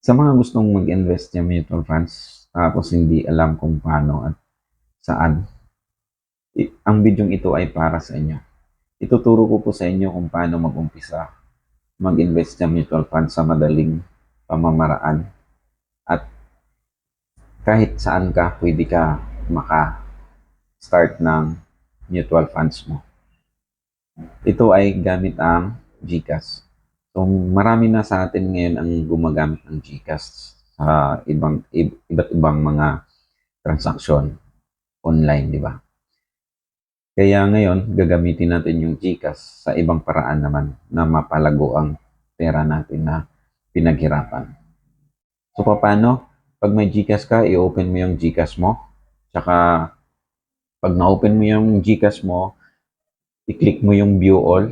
Sa mga gustong mag-invest ng mutual funds tapos hindi alam kung paano at saan, ang bidyong ito ay para sa inyo. Ituturo ko po sa inyo kung paano mag-umpisa mag-invest ng mutual funds sa madaling pamamaraan at kahit saan ka pwede ka maka-start ng mutual funds mo. Ito ay gamit ang GCash. So, marami na sa atin ngayon ang gumagamit ng GCash sa ibang iba't ibang mga transaksyon online, di ba? Kaya ngayon, gagamitin natin yung GCash sa ibang paraan naman na mapalago ang pera natin na pinaghirapan. So, paano? Pag may GCash ka, i-open mo yung GCash mo. Tsaka, pag na-open mo yung GCash mo, i-click mo yung view all.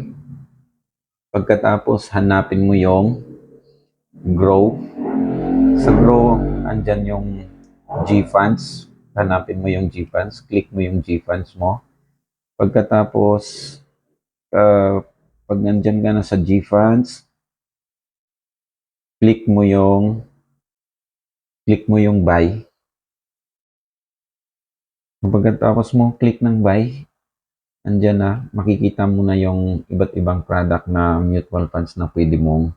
Pagkatapos, hanapin mo yung grow. Sa grow, andyan yung G-Funds. Hanapin mo yung G-Funds. Click mo yung G-Funds mo. Pagkatapos, uh, pag nandyan ka na sa G-Funds, click mo yung click mo yung buy. Pagkatapos mo click ng buy, andyan na, makikita mo na yung iba't ibang product na mutual funds na pwede mong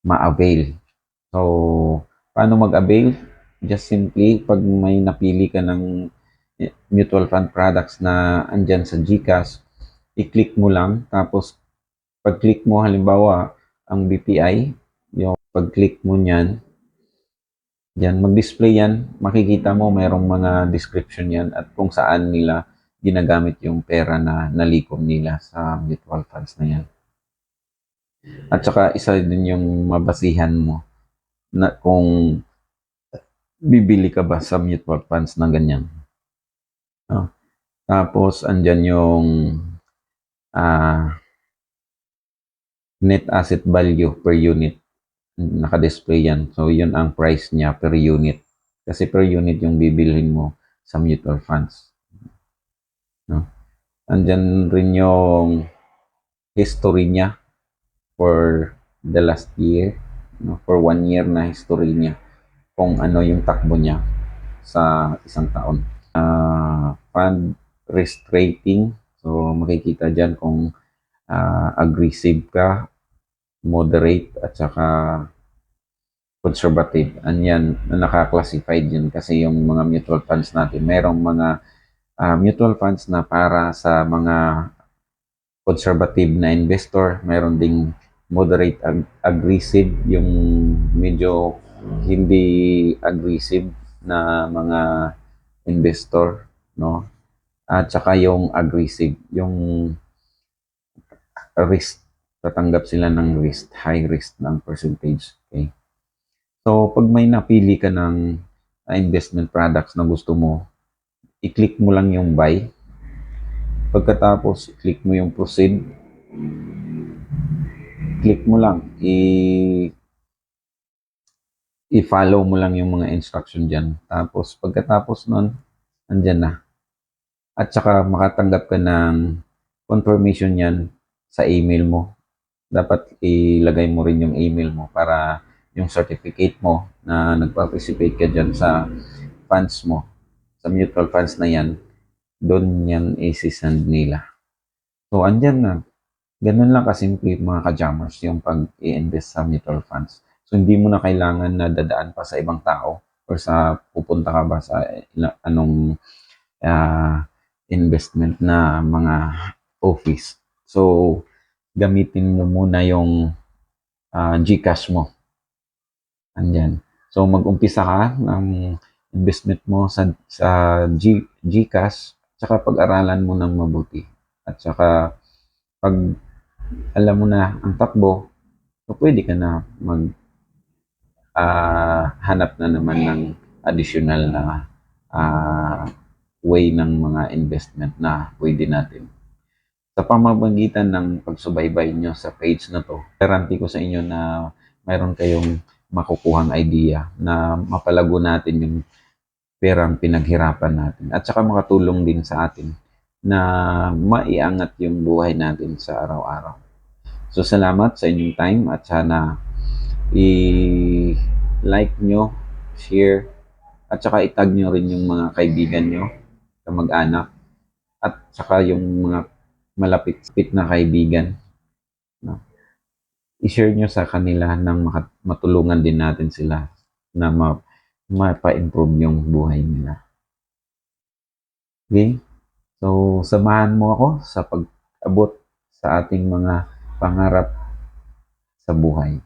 ma-avail. So, paano mag-avail? Just simply, pag may napili ka ng eh, mutual fund products na andyan sa GCash, i-click mo lang. Tapos, pag-click mo, halimbawa, ang BPI, yung pag-click mo niyan, Yan, mag-display yan, makikita mo mayroong mga description yan at kung saan nila ginagamit yung pera na nalikom nila sa mutual funds na yan. At saka isa din yung mabasihan mo na kung bibili ka ba sa mutual funds na ganyan. No? Tapos andyan yung ah, net asset value per unit naka-display yan. So, yun ang price niya per unit. Kasi per unit yung bibilhin mo sa mutual funds. No? Andyan rin yung history niya for the last year. No? For one year na history niya. Kung ano yung takbo niya sa isang taon. Uh, fund risk rating. So, makikita dyan kung uh, aggressive ka moderate at saka conservative. Anyan, naka-classified yun kasi yung mga mutual funds natin. Merong mga uh, mutual funds na para sa mga conservative na investor. Meron ding moderate ag- aggressive, yung medyo hindi aggressive na mga investor, no? At saka yung aggressive, yung risk tatanggap sila ng risk, high risk ng percentage. Okay? So, pag may napili ka ng investment products na gusto mo, i-click mo lang yung buy. Pagkatapos, i-click mo yung proceed. Click mo lang. I- i-follow mo lang yung mga instruction dyan. Tapos, pagkatapos nun, andyan na. At saka makatanggap ka ng confirmation yan sa email mo dapat ilagay mo rin yung email mo para yung certificate mo na nag-participate ka dyan sa funds mo, sa mutual funds na yan, doon yan isi-send nila. So, andyan na. Ganun lang kasimple mga ka-jammers yung pag-i-invest sa mutual funds. So, hindi mo na kailangan na dadaan pa sa ibang tao or sa pupunta ka ba sa anong uh, investment na mga office. So, gamitin mo muna yung uh, GCash mo. Andyan. So, mag-umpisa ka ng investment mo sa, sa G, GCash, tsaka pag-aralan mo ng mabuti. At saka, pag alam mo na ang takbo, so pwede ka na mag uh, hanap na naman ng additional na uh, way ng mga investment na pwede natin sa pamamagitan ng pagsubaybay nyo sa page na to, guarantee ko sa inyo na mayroon kayong makukuhang idea na mapalago natin yung perang pinaghirapan natin at saka makatulong din sa atin na maiangat yung buhay natin sa araw-araw. So salamat sa inyong time at sana i like nyo, share, at saka itag nyo rin yung mga kaibigan nyo, kamag-anak, at saka yung mga malapit-pit na kaibigan. No? I-share nyo sa kanila nang matulungan din natin sila na ma- mapa-improve yung buhay nila. Okay? So, samahan mo ako sa pag-abot sa ating mga pangarap sa buhay.